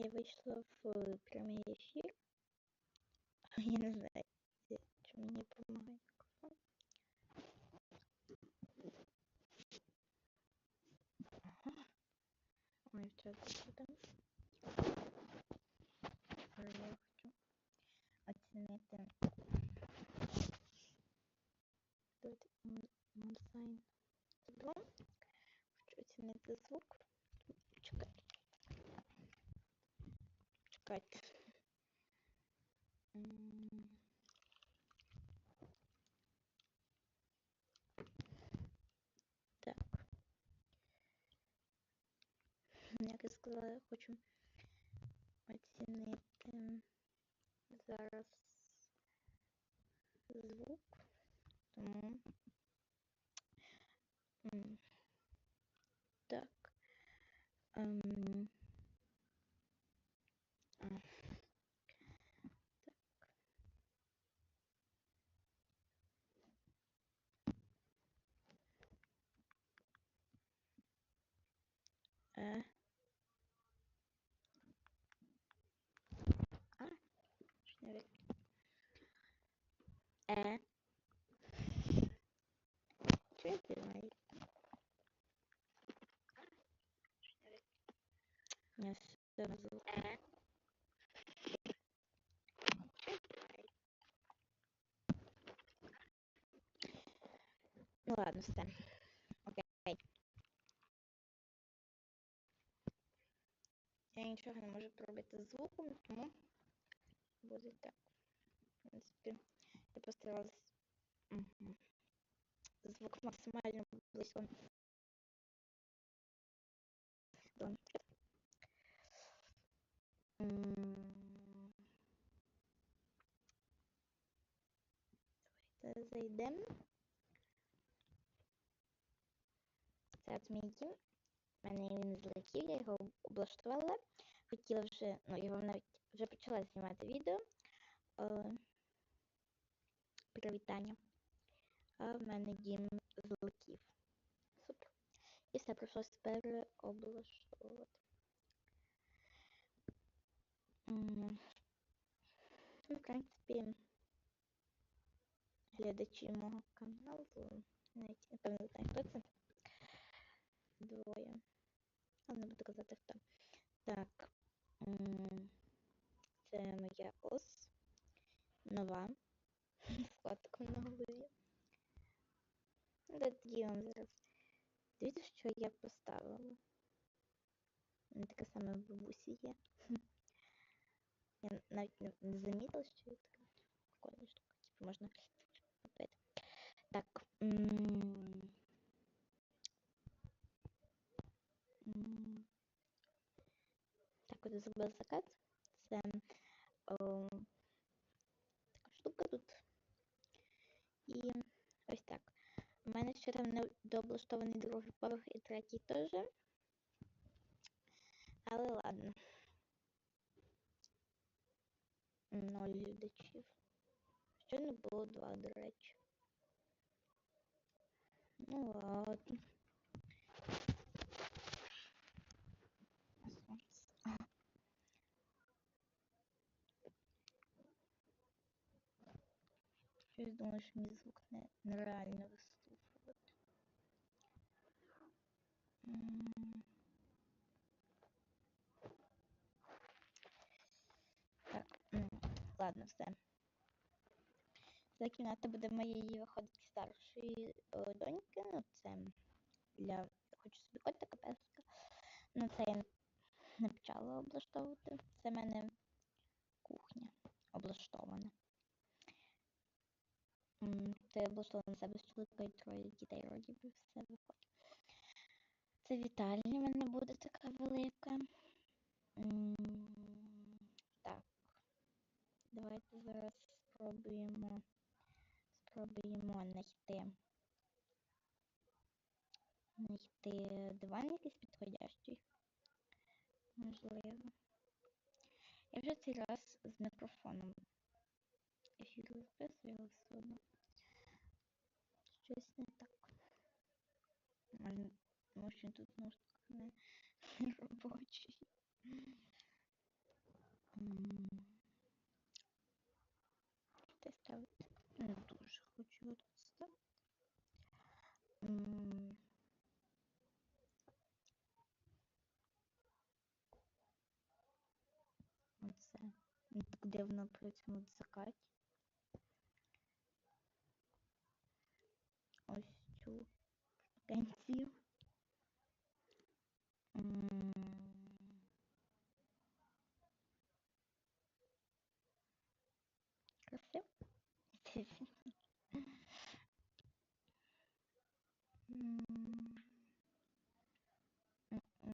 Я вийшла в прямий ефір. Я не знаю, чи мені допомагає мікрофон. Ага. Ой, в чат запитам. Я хочу оцінити тут Монсайн Хочу оцінити звук. М. Так. Я сказала, я хочу оцінити зараз звук. Е. А, що не вик- Е. Що я тримаю? Не все на звук. Е. Ну ладно, все. Окей. Я нічого не можу зробити з звуком, тому буде так. В принципі, я постаралась мгм, звук максимально близько Давайте зайдемо. Це от мій дім. У мене він злетів, я його облаштувала. Хотіла вже, ну я вам навіть вже почала знімати відео. Е, привітання. А в мене дім злетів. Супер. І все прийшлося тепер облаштовувати. Ну, в принципі, глядачі мого каналу, навіть напевно не знаю, хто це. Двоє. Але не буду казати хто. Так. м, Це моя ос. Нова. Котиком на голові. Тоді вам зараз. Дивіться, що я поставила. У мене таке саме в бабусі є. Я навіть не, замітила, що є така прикольна штука. Типу можна купити. Так. Так, от зробила закат. Це така штука тут. І ось так. У мене ще там не дооблаштований другий поверх і третій теж. Але ладно. Ноль глядачів. Ще не було два, до речі. Ну ладно. Щось думаю, що мій звук не, нереально вислухувати. Так, ладно, все. Ця кімната буде моєї виходить старшої е, доньки. Ну, це для хочу собі котика песика. Ну, це я не почала облаштовувати. Це мене На себе чоловіка і троє дітей вроді би все виходить. Це вітальня в мене буде така велика. Так. Давайте зараз спробуємо спробуємо знайти знайти диван якийсь підходящий. Можливо. Я вже цей раз з мікрофоном ефір записую, все одно. честно так может тут нужно рабочий доставить я тоже хочу доставить Це давно працюємо в закаті. su canción. Mm. Perfecto.